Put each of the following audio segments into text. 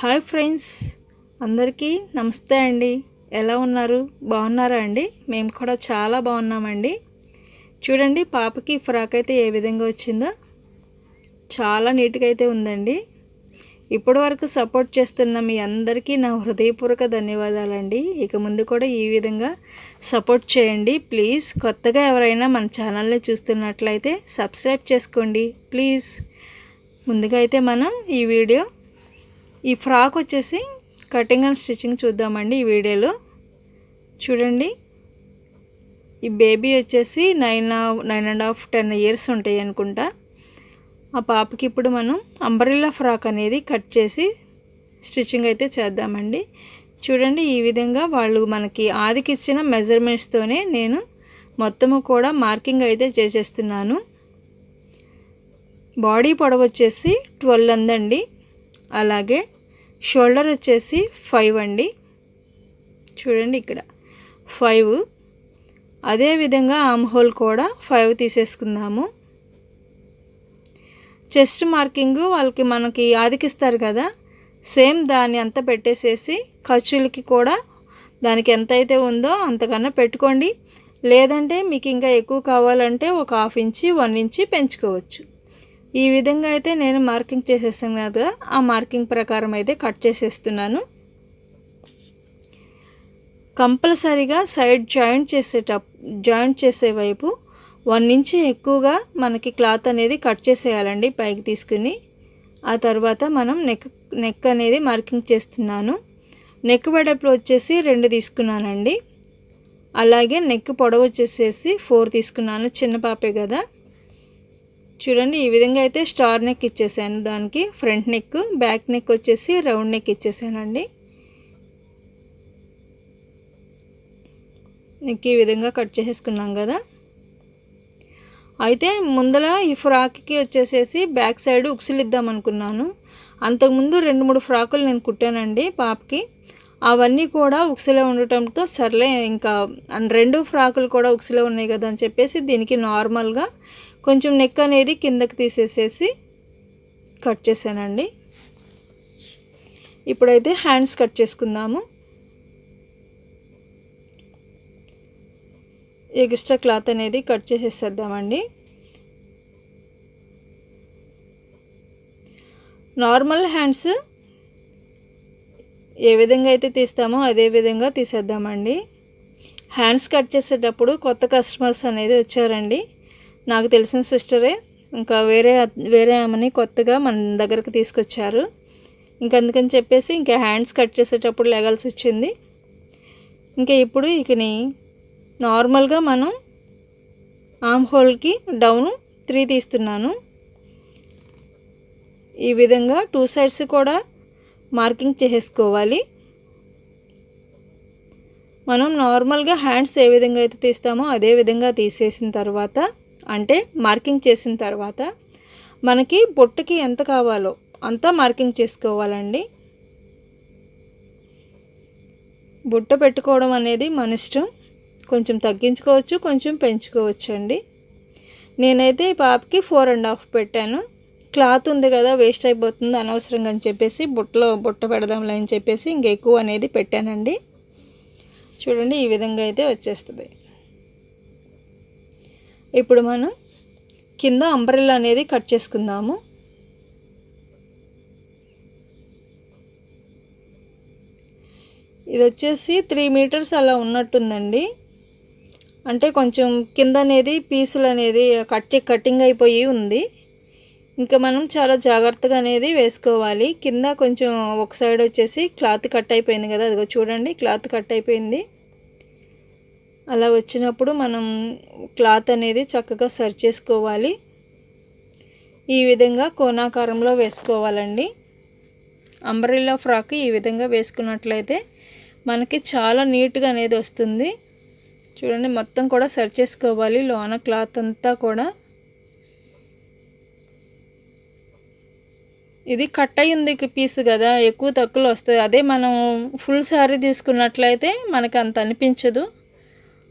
Hi friends అందరికీ నమస్తే అండి. ఎలా ఉన్నారు? బాగున్నారా అండి? మేము కూడా చాలా బాగున్నామండి. చూడండి పాపకి ఫ్రాక్ అయితే ఏ విధంగా వచ్చిందో. చాలా నీట్గా అయితే ఉందండి. ఇప్పటి వరకు సపోర్ట్ చేస్తున్న మీ అందరికీ నా హృదయపూర్వక ధన్యవాదాలండి. ఇక ముందు కూడా ఈ విధంగా సపోర్ట్ చేయండి. ప్లీజ్ కొత్తగా ఎవరైనా మన ఛానల్ని చూస్తున్నట్లయితే సబ్స్క్రైబ్ చేసుకోండి. ప్లీజ్. ముందుగా అయితే మనం ఈ వీడియో ఈ ఫ్రాక్ వచ్చేసి కటింగ్ అండ్ స్టిచ్చింగ్ చూద్దామండి ఈ వీడియోలో. చూడండి. ఈ బేబీ వచ్చేసి nine nine and half ten years ఉంటాయి అనుకుంటా. ఆ పాపకి ఇప్పుడు మనం అంబరిల్లా ఫ్రాక్ అనేది కట్ చేసి స్టిచ్చింగ్ అయితే చేద్దామండి. చూడండి ఈ విధంగా వాళ్ళు మనకి ఆదికి ఇచ్చిన మెజర్మెంట్స్తోనే నేను మొత్తము కూడా మార్కింగ్ అయితే చేసేస్తున్నాను. బాడీ పొడవు వచ్చేసి ట్వెల్వ్ అందండి. అలాగే షోల్డర్ వచ్చేసి ఫైవ్ అండి. చూడండి ఇక్కడ. ఫైవ్. అదేవిధంగా ఆమ్ హోల్ కూడా ఫైవ్ తీసేసుకుందాము. చెస్ట్ మార్కింగ్ వాళ్ళకి మనకి ఆదికిస్తారు కదా. సేమ్ దాన్ని అంతా పెట్టేసేసి ఖర్చులకి కూడా దానికి ఎంత అయితే ఉందో అంతకన్నా పెట్టుకోండి. లేదంటే మీకు ఇంకా ఎక్కువ కావాలంటే ఒక హాఫ్ ఇంచి వన్ ఇంచి పెంచుకోవచ్చు. ఈ విధంగా అయితే నేను మార్కింగ్ చేసేస్తాను కదా ఆ మార్కింగ్ ప్రకారం అయితే కట్ చేసేస్తున్నాను. కంపల్సరీగా సైడ్ జాయింట్ చేసేట జాయింట్ చేసే వైపు వన్ ఇంచ్ ఎక్కువగా మనకి క్లాత్ అనేది కట్ చేసేయాలండి పైకి తీసుకుని. ఆ తర్వాత మనం నెక్ నెక్ అనేది మార్కింగ్ చేస్తున్నాను. నెక్ వెడల్పులో వచ్చేసి రెండు తీసుకున్నానండి. అలాగే నెక్ పొడవు వచ్చేసేసి ఫోర్ తీసుకున్నాను చిన్న పాపే కదా. చూడండి ఈ విధంగా అయితే స్టార్ నెక్ ఇచ్చేసాను దానికి. ఫ్రంట్ నెక్ బ్యాక్ నెక్ వచ్చేసి రౌండ్ నెక్ ఇచ్చేసానండి. నెక్ ఈ విధంగా కట్ చేసేసుకున్నాం కదా. అయితే ముందల ఈ ఫ్రాక్కి వచ్చేసేసి బ్యాక్ సైడ్ ఉక్సులు ఇద్దాం అనుకున్నాను. అంతకుముందు రెండు మూడు ఫ్రాకులు నేను కుట్టానండి పాపకి. అవన్నీ కూడా ఉక్సులో ఉండటంతో సర్లే ఇంకా రెండు ఫ్రాకులు కూడా ఉక్సులో ఉన్నాయి కదా అని చెప్పేసి దీనికి నార్మల్గా కొంచెం నెక్ అనేది కిందకి తీసేసేసి కట్ చేశానండి. ఇప్పుడైతే హ్యాండ్స్ కట్ చేసుకుందాము. ఎక్స్ట్రా క్లాత్ అనేది కట్ చేసేసేద్దామండి. నార్మల్ హ్యాండ్స్ ఏ విధంగా అయితే తీస్తామో అదే విధంగా తీసేద్దామండి. హ్యాండ్స్ కట్ చేసేటప్పుడు కొత్త కస్టమర్స్ అనేది వచ్చారండి. నాకు తెలిసిన సిస్టరే ఇంకా వేరే వేరే ఆమెని కొత్తగా మన దగ్గరకు తీసుకొచ్చారు. ఇంక అందుకని చెప్పేసి ఇంకా హ్యాండ్స్ కట్ చేసేటప్పుడు లేగాల్సి వచ్చింది ఇంకా ఇప్పుడు ఇకని నార్మల్గా మనం ఆమ్ హోల్కి డౌన్ త్రీ తీస్తున్నాను. ఈ విధంగా టూ సైడ్స్ కూడా మార్కింగ్ చేసేసుకోవాలి. మనం నార్మల్గా హ్యాండ్స్ ఏ విధంగా అయితే తీస్తామో అదే విధంగా తీసేసిన తర్వాత అంటే మార్కింగ్ చేసిన తర్వాత మనకి బొట్టుకి ఎంత కావాలో అంతా మార్కింగ్ చేసుకోవాలండి. బుట్ట పెట్టుకోవడం అనేది మన ఇష్టం. కొంచెం తగ్గించుకోవచ్చు కొంచెం పెంచుకోవచ్చు అండి నేనైతే ఈ పాపకి ఫోర్ అండ్ హాఫ్ పెట్టాను. క్లాత్ ఉంది కదా వేస్ట్ అయిపోతుంది అనవసరంగా అని చెప్పేసి బుట్టలో బుట్ట పెడదాంలే అని చెప్పేసి ఇంకా ఎక్కువ అనేది పెట్టానండి. చూడండి ఈ విధంగా అయితే వచ్చేస్తుంది. ఇప్పుడు మనం కింద అంబ్రెల్లా అనేది కట్ చేసుకుందాము. ఇది వచ్చేసి త్రీ మీటర్స్ అలా ఉన్నట్టుందండి. అంటే కొంచెం కింద అనేది పీసులు అనేది కట్ కటింగ్ అయిపోయి ఉంది. ఇంకా మనం చాలా జాగ్రత్తగా అనేది వేసుకోవాలి. కింద కొంచెం ఒక సైడ్ వచ్చేసి క్లాత్ కట్ అయిపోయింది కదా అదిగో చూడండి క్లాత్ కట్ అయిపోయింది. అలా వచ్చినప్పుడు మనం క్లాత్ అనేది చక్కగా సరి చేసుకోవాలి. ఈ విధంగా కోనాకారంలో వేసుకోవాలండి. అంబ్రిల్లా ఫ్రాక్ ఈ విధంగా వేసుకున్నట్లయితే మనకి చాలా నీట్గా అనేది వస్తుంది. చూడండి మొత్తం కూడా సరి చేసుకోవాలి. లోన క్లాత్ అంతా కూడా. ఇది కట్ అయ్యింది పీస్ కదా ఎక్కువ తక్కువలో వస్తుంది. అదే మనం ఫుల్ శారీ తీసుకున్నట్లయితే మనకు అంత అనిపించదు.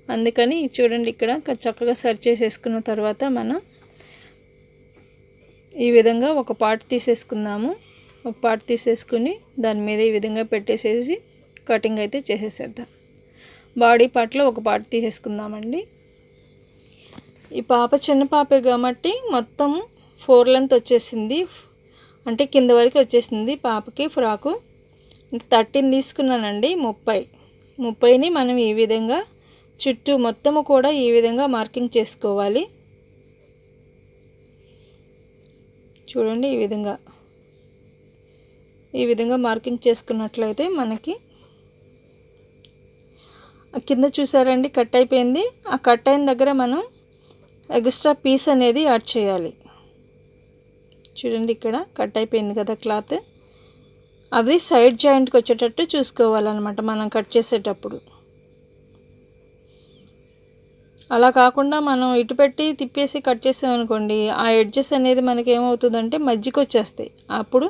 అందుకని చూడండి ఇక్కడ చక్కగా సర్చ్ చేసేసుకున్న తర్వాత మనం ఈ విధంగా ఒక పార్ట్ తీసేసుకుందాము. ఒక పార్ట్ తీసేసుకుని దాని మీద ఈ విధంగా పెట్టేసేసి కటింగ్ అయితే చేసేసేద్దాం. బాడీ పార్ట్లో ఒక పార్ట్ తీసేసుకుందామండి. ఈ పాప చిన్న పాపే కాబట్టి మొత్తం ఫోర్ లెంత్ వచ్చేసింది. అంటే కింద వరకు వచ్చేసింది పాపకి ఫ్రాకు. థర్టీన్ తీసుకున్నానండి ముప్పై. ముప్పైని మనం ఈ విధంగా చుట్టూ మొత్తము కూడా ఈ విధంగా మార్కింగ్ చేసుకోవాలి. చూడండి ఈ విధంగా. ఈ విధంగా మార్కింగ్ చేసుకున్నట్లయితే మనకి కింద చూసారండి కట్ అయిపోయింది. ఆ కట్ అయిన దగ్గర మనం ఎక్స్ట్రా పీస్ అనేది యాడ్ చేయాలి. చూడండి ఇక్కడ కట్ అయిపోయింది కదా క్లాత్. అది సైడ్ జాయింట్కి వచ్చేటట్టు చూసుకోవాలన్నమాట మనం కట్ చేసేటప్పుడు. అలా కాకుండా మనం ఇటు పెట్టి తిప్పేసి కట్ చేసామనుకోండి ఆ ఎడ్జెస్ అనేది మనకి ఏమవుతుందంటే మజ్జికి వచ్చేస్తాయి. అప్పుడు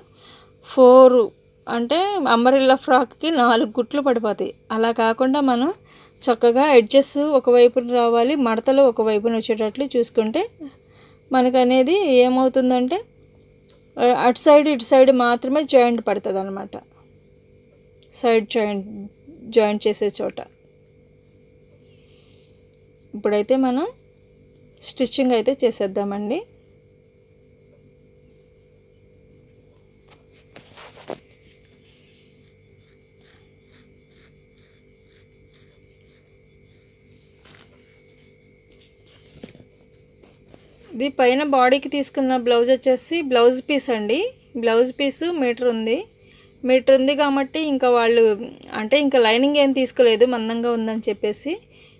ఫోర్ అంటే అంబరిల్లా ఫ్రాక్కి నాలుగు గుట్లు పడిపోతాయి. అలా కాకుండా మనం చక్కగా ఎడ్జెస్ ఒకవైపున రావాలి మడతలు ఒకవైపున వచ్చేటట్లు చూసుకుంటే మనకు అనేది ఏమవుతుందంటే అటు సైడ్ ఇటు సైడ్ మాత్రమే జాయింట్ పడుతుంది అనమాట సైడ్ జాయింట్ జాయింట్ చేసే చోట. ఇప్పుడైతే మనం స్టిచ్చింగ్ అయితే చేసేద్దామండి. ఇది పైన బాడీకి తీసుకున్న బ్లౌజ్ వచ్చేసి బ్లౌజ్ పీస్ అండి. బ్లౌజ్ పీసు మీటర్ ఉంది. మీటర్ ఉంది కాబట్టి ఇంకా వాళ్ళు అంటే ఇంకా లైనింగ్ ఏం తీసుకోలేదు మందంగా ఉందని చెప్పేసి.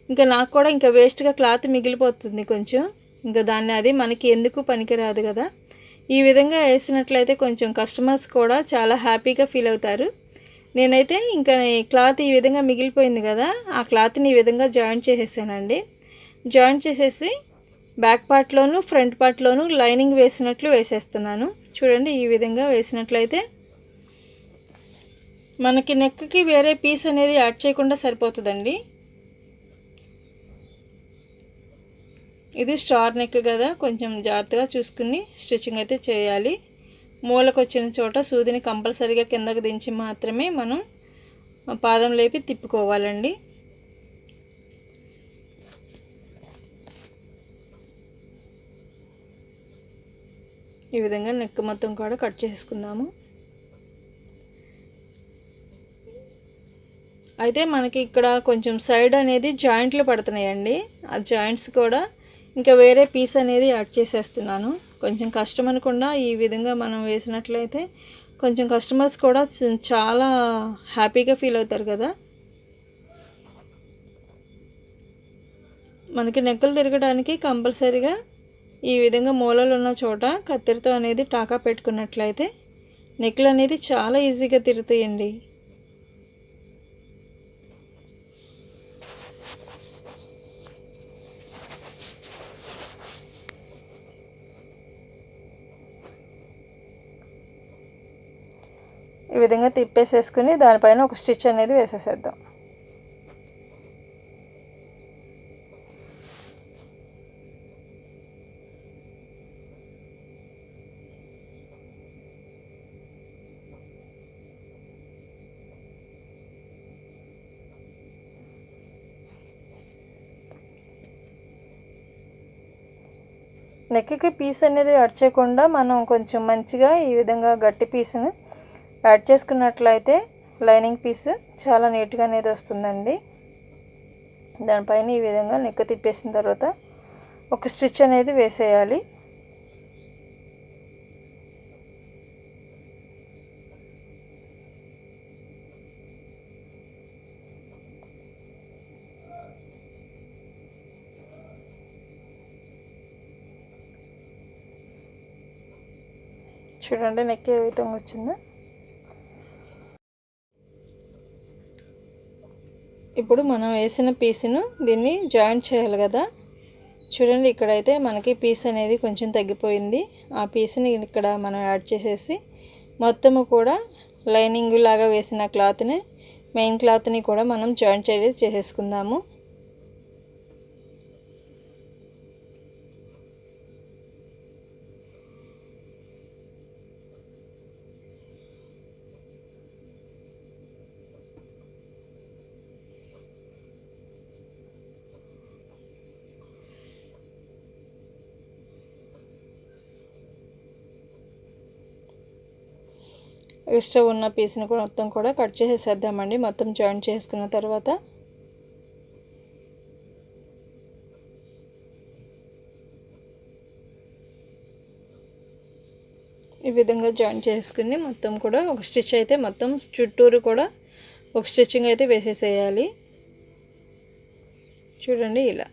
ఇంకా నాకు కూడా ఇంకా వేస్ట్గా క్లాత్ మిగిలిపోతుంది కొంచెం. ఇంకా దాన్ని అది మనకి ఎందుకు పనికిరాదు కదా. ఈ విధంగా వేసినట్లయితే కొంచెం కస్టమర్స్ కూడా చాలా హ్యాపీగా ఫీల్ అవుతారు. నేనైతే ఇంకా క్లాత్ ఈ విధంగా మిగిలిపోయింది కదా ఆ క్లాత్ని ఈ విధంగా జాయింట్ చేసేసానండి. జాయింట్ చేసేసి బ్యాక్ పార్ట్లోను ఫ్రంట్ పార్ట్లోను లైనింగ్ వేసినట్లు వేసేస్తున్నాను. చూడండి ఈ విధంగా వేసినట్లయితే మనకి నెక్కి వేరే పీస్ అనేది యాడ్ చేయకుండా సరిపోతుందండి. ఇది స్టార్ నెక్ కదా కొంచెం జాగ్రత్తగా చూసుకుని స్టిచ్చింగ్ అయితే చేయాలి. మూలకు వచ్చిన చోట సూదిని కంపల్సరీగా కిందకు దించి మాత్రమే మనం పాదం లేపి తిప్పుకోవాలండి. ఈ విధంగా నెక్ మొత్తం కూడా కట్ చేసుకుందాము. అయితే మనకి ఇక్కడ కొంచెం సైడ్ అనేది జాయింట్లు పడుతున్నాయండి. ఆ జాయింట్స్ కూడా ఇంకా వేరే పీస్ అనేది యాడ్ చేసేస్తున్నాను. కొంచెం కష్టం అనకుండా ఈ విధంగా మనం వేసినట్లయితే కొంచెం కస్టమర్స్ కూడా చాలా హ్యాపీగా ఫీల్ అవుతారు కదా. మనకి నెక్కలు తిరగడానికి కంపల్సరీగా ఈ విధంగా మూలలు ఉన్న చోట కత్తెరతో అనేది టాకా పెట్టుకున్నట్లయితే నెక్లు అనేది చాలా ఈజీగా తిరుగుతాయండి. ఈ విధంగా తిప్పేసేసుకుని దానిపైన ఒక స్టిచ్ అనేది వేసేసేద్దాం. నెక్కి పీస్ అనేది అడ్ చేయకుండా మనం కొంచెం మంచిగా ఈ విధంగా గట్టి పీస్ను యాడ్ చేసుకున్నట్లయితే లైనింగ్ పీస్ చాలా నీట్గా అనేది వస్తుందండి. దానిపైన ఈ విధంగా నెక్క తిప్పేసిన తర్వాత ఒక స్టిచ్ అనేది వేసేయాలి. చూడండి నెక్ ఏ విధంగా వచ్చిందో. ఇప్పుడు మనం వేసిన పీస్ను దీన్ని జాయింట్ చేయాలి కదా. చూడండి ఇక్కడైతే మనకి పీస్ అనేది కొంచెం తగ్గిపోయింది. ఆ పీస్ని ఇక్కడ మనం యాడ్ చేసేసి మొత్తము కూడా లైనింగ్ లాగా వేసిన క్లాత్ని మెయిన్ క్లాత్ని కూడా మనం జాయింట్ చేసి చేసేసుకుందాము. ఎక్స్ట్రా ఉన్న పీస్ని కూడా మొత్తం కూడా కట్ చేసేసేద్దామండి. మొత్తం జాయింట్ చేసుకున్న తర్వాత. ఈ విధంగా జాయిన్ చేసుకుని మొత్తం కూడా ఒక స్టిచ్ అయితే మొత్తం చుట్టూరు కూడా ఒక స్టిచ్చింగ్ అయితే వేసేసేయాలి. చూడండి ఇలా.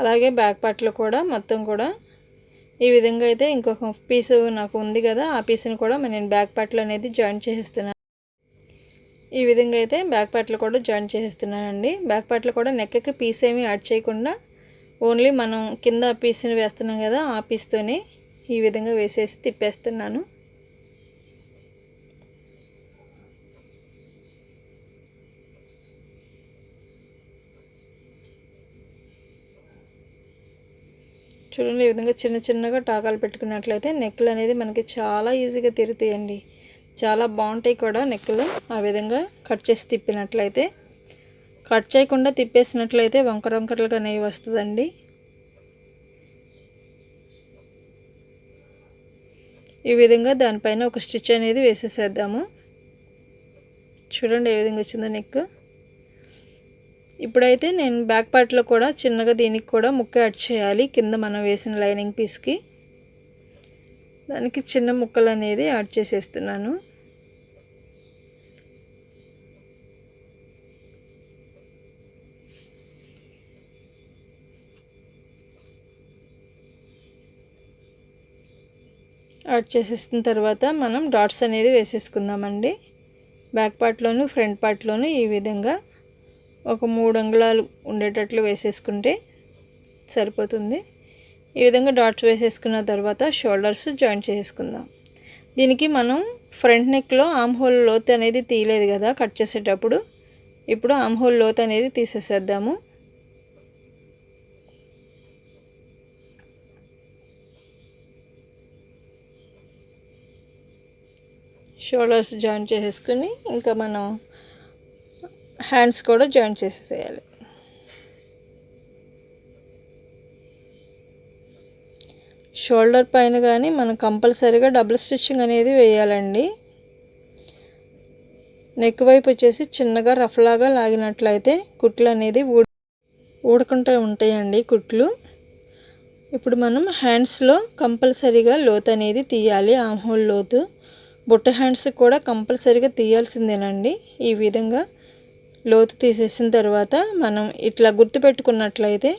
అలాగే బ్యాక్ పార్ట్లో కూడా మొత్తం కూడా ఈ విధంగా అయితే ఇంకొక పీసు నాకు ఉంది కదా ఆ పీస్ని కూడా నేను బ్యాక్ పార్ట్లో అనేది జాయిన్ చేసేస్తున్నాను. ఈ విధంగా అయితే బ్యాక్ పార్ట్లో కూడా జాయిన్ చేసేస్తున్నానండి. బ్యాక్ పార్ట్లో కూడా నెక్కకి పీస్ ఏమీ యాడ్ చేయకుండా ఓన్లీ మనం కింద పీస్ని వేస్తున్నాం కదా ఆ పీస్తోనే ఈ విధంగా వేసేసి తిప్పేస్తున్నాను. చూడండి ఈ విధంగా చిన్న చిన్నగా టాకాలు పెట్టుకున్నట్లయితే నెక్కులు అనేది మనకి చాలా ఈజీగా తిరుగుతాయండి. చాలా బాగుంటాయి కూడా నెక్కులు. ఆ విధంగా కట్ చేసి తిప్పినట్లయితే కట్ చేయకుండా తిప్పేసినట్లయితే వంకర వంకరలుగా నెయ్యి వస్తుందండి. ఈ విధంగా దానిపైన ఒక స్టిచ్ అనేది వేసేసేద్దాము. చూడండి ఏ విధంగా వచ్చిందో నెక్ ఇప్పుడైతే నేను బ్యాక్ పార్ట్లో కూడా చిన్నగా దీనికి కూడా ముక్క యాడ్ చేయాలి. కింద మనం వేసిన లైనింగ్ పీస్కి. దానికి చిన్న ముక్కలు అనేది యాడ్ చేసేస్తున్నాను. యాడ్ చేసేసిన తర్వాత మనం డాట్స్ అనేది వేసేసుకుందామండి. బ్యాక్ పార్ట్లోను ఫ్రంట్ పార్ట్లోను ఈ విధంగా ఒక మూడు అంగుళాలు ఉండేటట్లు వేసేసుకుంటే సరిపోతుంది. ఈ విధంగా డాట్స్ వేసేసుకున్న తర్వాత షోల్డర్స్ జాయింట్ చేసుకుందాం దీనికి మనం ఫ్రంట్ నెక్లో ఆమ్ హోల్ లోత్ అనేది తీయలేదు కదా కట్ చేసేటప్పుడు. ఇప్పుడు ఆమ్ హోల్ లోత్ అనేది తీసేసేద్దాము. షోల్డర్స్ జాయింట్ చేసేసుకుని ఇంకా మనం హ్యాండ్స్ కూడా జాయిన్ చేసేసేయాలి. షోల్డర్ పైన కానీ మనం కంపల్సరీగా డబుల్ స్టిచ్చింగ్ అనేది వేయాలండి. నెక్ వైపు వచ్చేసి చిన్నగా రఫ్లాగా లాగినట్లయితే కుట్లు అనేది ఊడ ఊడకుంటూ ఉంటాయండి కుట్లు. ఇప్పుడు మనం హ్యాండ్స్లో కంపల్సరీగా లోతు అనేది తీయాలి ఆమ్హోల్ లోతు. బుట్ట హ్యాండ్స్ కూడా కంపల్సరీగా తీయాల్సిందేనండి. ఈ విధంగా లోతు తీసేసిన తర్వాత మనం ఇట్లా గుర్తుపెట్టుకున్నట్లయితే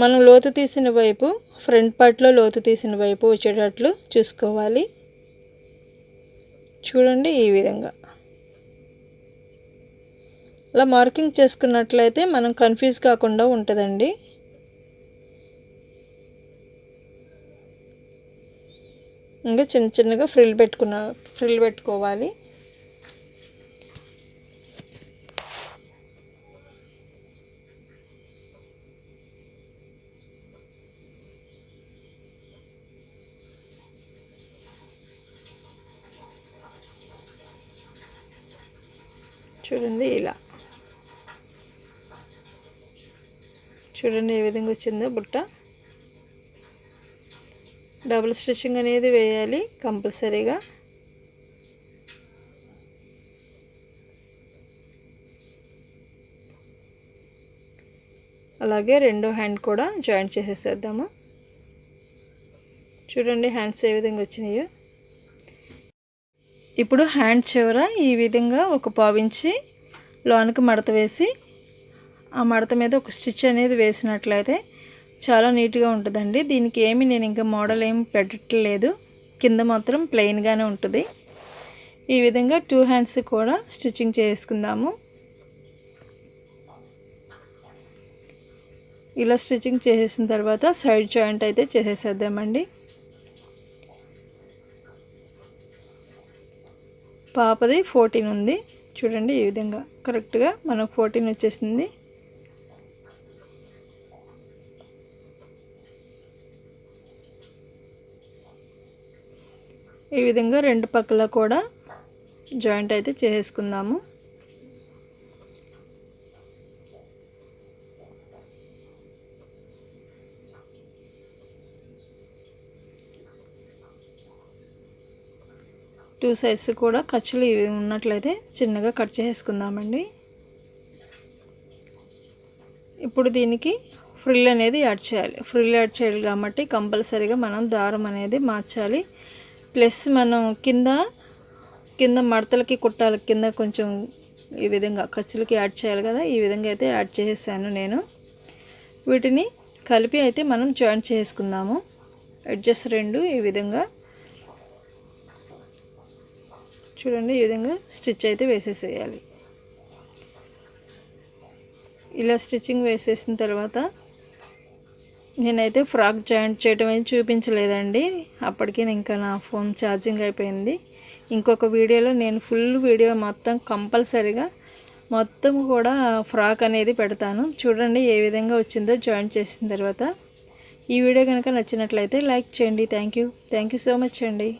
మనం లోతు తీసిన వైపు ఫ్రంట్ పార్ట్లో లోతు తీసిన వైపు వచ్చేటట్లు చూసుకోవాలి. చూడండి ఈ విధంగా. అలా మార్కింగ్ చేసుకున్నట్లయితే మనం కన్ఫ్యూజ్ కాకుండా ఉంటుందండి. ఇంకా చిన్న చిన్నగా ఫ్రిల్ పెట్టుకున్న ఫ్రిల్ పెట్టుకోవాలి. చూడండి ఇలా. చూడండి ఏ విధంగా వచ్చిందో బుట్ట. డబుల్ స్టిచ్చింగ్ అనేది వేయాలి కంపల్సరీగా. అలాగే రెండో హ్యాండ్ కూడా జాయింట్ చేసేసేద్దాము. చూడండి హ్యాండ్స్ ఏ విధంగా వచ్చినాయో. ఇప్పుడు హ్యాండ్ చివర ఈ విధంగా ఒక పావించి లోనికి మడత వేసి ఆ మడత మీద ఒక స్టిచ్ అనేది వేసినట్లయితే చాలా నీట్గా ఉంటుందండి. దీనికి ఏమి నేను ఇంకా మోడల్ ఏమి పెట్టట్లేదు. కింద మాత్రం ప్లెయిన్గానే ఉంటుంది. ఈ విధంగా టూ హ్యాండ్స్ కూడా స్టిచ్చింగ్ చేసుకుందాము. ఇలా స్టిచ్చింగ్ చేసేసిన తర్వాత సైడ్ జాయింట్ అయితే చేసేసేద్దామండి. పాపది ఫోర్టీన్ ఉంది. చూడండి ఈ విధంగా. కరెక్ట్గా మనకు ఫోర్టీన్ వచ్చేసింది. ఈ విధంగా రెండు పక్కల కూడా జాయింట్ అయితే చేసుకుందాము టూ సైడ్స్ కూడా ఖర్చులు ఇవి ఉన్నట్లయితే చిన్నగా కట్ చేసుకుందామండి ఇప్పుడు దీనికి ఫ్రిల్ అనేది యాడ్ చేయాలి. ఫ్రిల్ యాడ్ చేయాలి కాబట్టి కంపల్సరీగా మనం దారం అనేది మార్చాలి. ప్లస్ మనం కింద కింద మడతలకి కుట్టాలి కింద కొంచెం ఈ విధంగా ఖర్చులకి యాడ్ చేయాలి కదా. ఈ విధంగా అయితే యాడ్ చేసేసాను నేను. వీటిని కలిపి అయితే మనం జాయింట్ చేసుకుందాము. అడ్జస్ట్ రెండు ఈ విధంగా చూడండి ఈ విధంగా స్టిచ్ అయితే వేసేసేయాలి. ఇలా స్టిచ్చింగ్ వేసేసిన తర్వాత నేనైతే ఫ్రాక్ జాయింట్ చేయడం అయితే చూపించలేదండి. అప్పటికే ఇంకా నా ఫోన్ ఛార్జింగ్ అయిపోయింది. ఇంకొక వీడియోలో నేను ఫుల్ వీడియో మొత్తం కంపల్సరిగా మొత్తం కూడా ఫ్రాక్ అనేది పెడతాను. చూడండి ఏ విధంగా వచ్చిందో జాయింట్ చేసిన తర్వాత. ఈ వీడియో కనుక నచ్చినట్లయితే లైక్ చేయండి. Thank you. Thank you so much అండి.